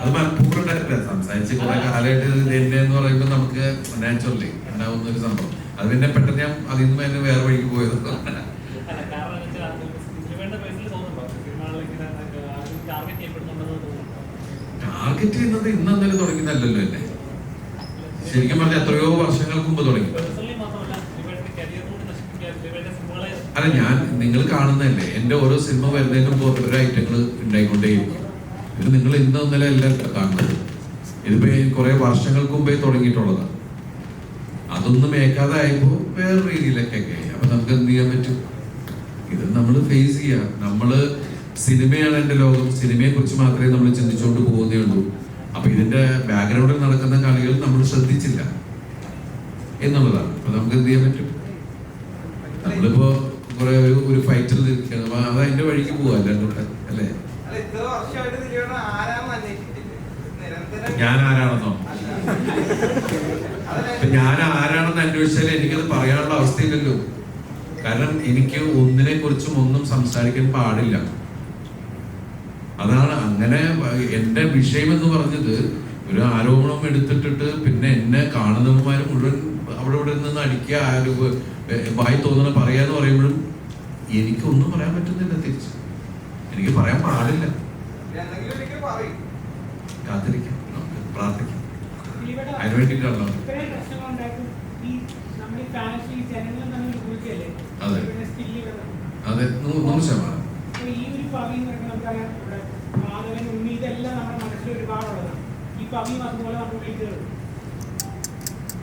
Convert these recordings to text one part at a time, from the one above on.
അത് മനഃപൂർവം ഉണ്ടായിട്ടില്ല സംസാരിച്ച് കുറെ കാലമായിട്ട് എന്റെ എന്ന് പറയുമ്പോൾ നമുക്ക് നാച്ചുറലി ഉണ്ടാവുന്ന ഒരു സംഭവം. അത് പിന്നെ പെട്ടെന്ന് ഞാൻ അതിൽ നിന്ന് തന്നെ വേറെ വഴിക്ക് പോയത്. ടാർഗറ്റ് ചെയ്യുന്നത് ഇന്ന് എന്തായാലും തുടങ്ങിയതല്ലല്ലോ എന്നെ. ശരിക്കും പറഞ്ഞാൽ എത്രയോ വർഷങ്ങൾക്ക് മുമ്പ് തുടങ്ങി. അല്ല ഞാൻ നിങ്ങൾ കാണുന്നതല്ലേ? എന്റെ ഓരോ സിനിമ വരുന്നതിന് ഓരോ ഐറ്റങ്ങൾ ഉണ്ടായിക്കൊണ്ടേയിരിക്കും. ഇത് നിങ്ങൾ ഇന്ന് ഇന്നലെ അല്ല കാണുന്നത്. ഇതിപ്പോ കുറെ വർഷങ്ങൾക്ക് മുമ്പേ തുടങ്ങിയിട്ടുള്ളതാണ്. അതൊന്നും ഏക്കാതെ ആയപ്പോ വേറെ രീതിയിലൊക്കെ ആയി അപ്പൊ നമുക്ക് എന്ത് ചെയ്യാൻ പറ്റും? ഇത് നമ്മൾ ഫേസ് ചെയ്യുക നമ്മൾ സിനിമയാണ് എന്റെ ലോകം. സിനിമയെ കുറിച്ച് മാത്രമേ നമ്മൾ ചിന്തിച്ചുകൊണ്ട് പോകുന്നേ ഉള്ളൂ. അപ്പൊ ഇതിന്റെ ബാക്ക്ഗ്രൗണ്ടിൽ നടക്കുന്ന കളികൾ നമ്മൾ ശ്രദ്ധിച്ചില്ല എന്നുള്ളതാണ്. അപ്പൊ നമുക്ക് എന്ത് ചെയ്യാൻ പറ്റും? നമ്മളിപ്പോ കുറെ ഒരു ഒരു ഫൈറ്റിൽ നിൽക്കുകയാണ്. അപ്പൊ അത് അതിന്റെ വഴിക്ക് പോവാ അല്ലാണ്ട് അല്ലേ? ഞാൻ ആരാണെന്നോ? ഞാൻ ആരാണെന്ന് അന്വേഷിച്ചാൽ എനിക്കത് പറയാനുള്ള അവസ്ഥയില്ലല്ലോ. കാരണം എനിക്ക് ഒന്നിനെ കുറിച്ചും ഒന്നും സംസാരിക്കാൻ പാടില്ല. അതാണ് അങ്ങനെ എന്റെ വിഷയം എന്ന് പറഞ്ഞത് ഒരു ആരോപണം എടുത്തിട്ടിട്ട് പിന്നെ എന്നെ കാണുന്നവന്മാർ മുഴുവൻ അവിടെ ഇവിടെ നിന്ന് അടിക്കുക വായി തോന്നണ പറയാന്ന് പറയുമ്പോഴും എനിക്കൊന്നും പറയാൻ പറ്റുന്നില്ല തിരിച്ച്. എനിക്ക് പറയാൻ പാടില്ല. കാത്തിരിക്കാം. നമുക്ക് പ്രാർത്ഥിക്കാം. അതിനു വേണ്ടിട്ടാണല്ലോ അതെ. അതെ. നൂറ് ശതമാനം. ഇതെല്ലാം നമ്മുടെ മനസ്സിൽ ഒരുപാടുള്ളതാണ്. ഈ പവിയും അതുപോലെ നമ്മൾ വിളിക്കുന്നത്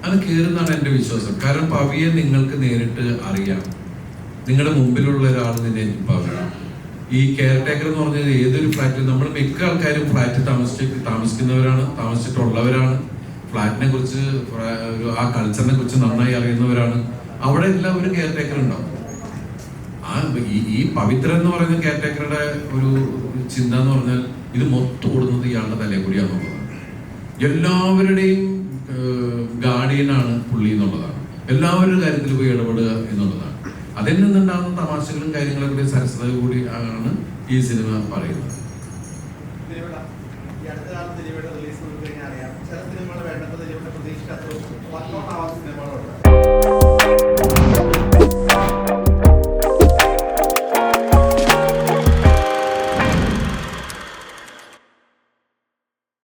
അത് കയറുന്നതാണ് എന്റെ വിശ്വാസം. കാരണം പവിയെ നിങ്ങൾക്ക് നേരിട്ട് അറിയാം. നിങ്ങളുടെ മുമ്പിലുള്ള ഒരാൾ നിന്നെ പറയണം ഈ കെയർ ടേക്കർ എന്ന് പറഞ്ഞത് ഏതൊരു ഫ്ലാറ്റ് നമ്മൾ മിക്ക ആൾക്കാരും ഫ്ലാറ്റ് താമസിച്ച് താമസിക്കുന്നവരാണ് താമസിച്ചിട്ടുള്ളവരാണ്. ഫ്ലാറ്റിനെ കുറിച്ച് ഒരു ആ കൾച്ചറിനെ കുറിച്ച് നന്നായി അറിയുന്നവരാണ്. അവിടെ എല്ലാം ഒരു കെയർ ടേക്കർ ഉണ്ടാവും. ആ ഈ ഈ പവിത്ര എന്ന് പറയുന്ന കെയർ ടേക്കറുടെ ഒരു ചിന്ത എന്ന് പറഞ്ഞാൽ ഇത് മൊത്തം ഓടുന്നത് ഇയാളുടെ തലേ കൂടിയാണെന്നുള്ളത് എല്ലാവരുടെയും ഗാർഡിയനാണ് പുള്ളി എന്നുള്ളതാണ്. എല്ലാവരും കാര്യത്തിൽ പോയി ഇടപെടുക എന്നുള്ളതാണ്. അതിൽ നിന്നുണ്ടാകുന്ന തമാശകളും കാര്യങ്ങളൊക്കെ സരസത കൂടി ആണ് ഈ സിനിമ പറയുന്നത്. ചില സിനിമകൾ വേണ്ടപ്പോൾ പ്രതീക്ഷിക്കാത്ത വൺ